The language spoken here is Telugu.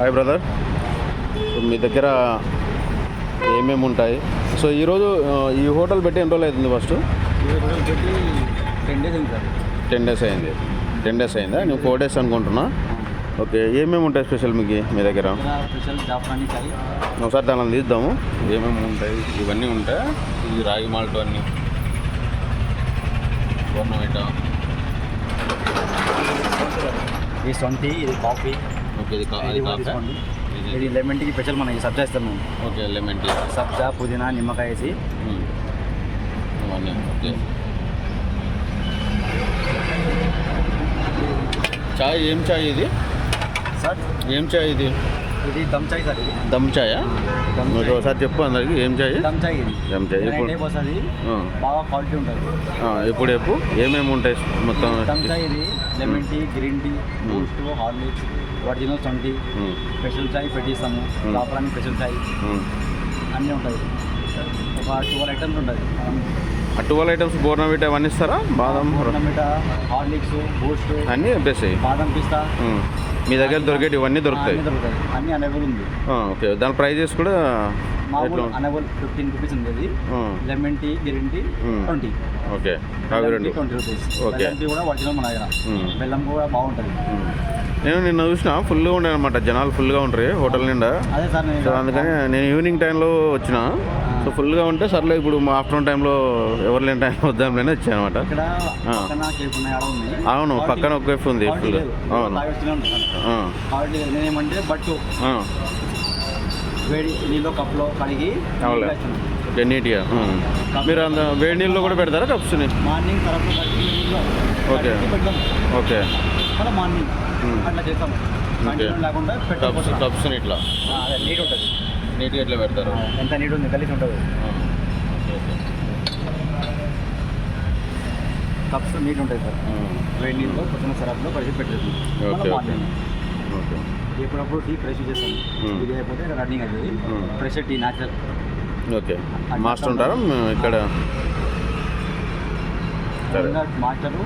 హాయ్ బ్రదర్ మీ దగ్గర ఏమేమి ఉంటాయి? సో ఈరోజు ఈ హోటల్ పెట్టి ఎన్ని రోజులు అవుతుంది ఫస్ట్? ఈ టెన్ డేస్ అయింది సార్. టెన్ డేస్ అయింది. టెన్ డేస్ అయిందా? నేను ఫోర్ డేస్ అనుకుంటున్నా. ఓకే ఏమేమి ఉంటాయి స్పెషల్ మీకు మీ దగ్గర? ఒకసారి దానిని తీద్దాము. ఏమేమి ఉంటాయి? ఇవన్నీ ఉంటాయి? ఇది రాగి మాల్ట్ అన్నీ. బొర్నవిటా ఇది సొంటి ఇది కాఫీ. ఓకే ఇది కా- ఇది అది కూడా కాఫీ. తీసుకోండి. ఇది ఇది లెమన్ టీకి స్పెషల్ మనం ఈ సబ్జా ఇస్తాం మేము. ఓకే లెమన్ టీ సబ్జా పుదీనా నిమ్మకాయ వేసి. ఇవన్నీ ఓకే. చాయ్ ఏం చాయ్ ఇది? సార్? ఏం చాయ్ ఇది? ఇది దమ్ చాయ్ సార్ దమ్ చాయా? చాయ్. ఒకసారి చెప్పు అందరికి ఏం చాయ్? దమ్ చాయ్ దమ్ చాయ్ ఇప్పుడు బాగా క్వాలిటీ ఉంటుంది. ఆ, ఇప్పుడు చెప్పు? ఏమేమి ఉంటాయి మొత్తం? దమ్ చాయ్ ఇది lemon tea green tea Boost Horlicks original సొంటి మ్మ్. స్పెషల్ చాయ్ పెట్టిస్తాము. జాఫ్రానీ స్పెషల్ చాయ్. అన్నీ ఉంటాయి. ఒక ట్వెల్వ్ ఐటమ్స్ ఉంటుంది ట్వెల్వ్ ఐటమ్స్ బోర్నవిటా అవన్నీ ఇస్తారా? బాదం టమాటా హార్లిక్స్ బూస్ట్ అన్నీ చెప్పేసాయి బాదం పిస్తా. మీ దగ్గర దొరికేటి ఇవన్నీ దొరుకుతాయి. అన్నీ ఉంది. ఓకే. దాని ప్రైజెస్ కూడా మామూలు అనవైల్ ఫిఫ్టీన్ రూపీస్ ఉంది ఆ, lemon tea green tea. Twenty. Okay. Twenty rupees. బెల్లం టీ కూడా ఒరిజినల్ మన దగ్గర. బెల్లం కూడా బాగుంటుంది. నేను నిన్న చూసిన ఫుల్గా ఉండే అనమాట జనాలు ఫుల్గా ఉంటారు హోటల్ నిండా. అదే సార్ సో అందుకని నేను ఈవినింగ్ టైంలో వచ్చిన. సో ఫుల్గా ఉంటే సర్లే ఇప్పుడు మా ఆఫ్టర్నూన్ టైంలో ఎవరు లేని టైంలో వద్దాంలేని వచ్చాను అనమాట కేఫ్ అవును పక్కన ఒక వైపు ఉంది క్వాలిటీ ఫుల్. లేదు. అవును. నేనేమంటే బట్టు. వేడి నీళ్ళు కప్లో కడిగి. ఓకే నీట్గా. మీరు అంత వేడి నీళ్ళు కూడా పెడతారా కప్స్ని మార్నింగ్ పెడతాం. ఓకే. మళ్ళీ మార్నింగ్. అట్లా చేస్తాం. కంటిన్యూ లేకుండా కప్స్ కప్స్ని ఇట్లా? అదే నీట్ ఉంటుంది. నీట్గా ఇట్లా పెడతారు? ఎంత నీట్ ఉంది కలిసి ఉంటుంది. ఓకే ఓకే కప్స్ నీట్ ఉంటుంది సార్. వేడి నీళ్ళు కొంచెం సరఫ్లో కలిసి పెట్టేది ఓకే ఓకే. ఓకే. ఎప్పుడప్పుడు టీ ఫ్రెష్ చేస్తాం. ఇది అయిపోతే రన్నింగ్ అవుతుంది. Fresh tea natural okay. Master ఉంటారా? ఇక్కడ మాస్టరు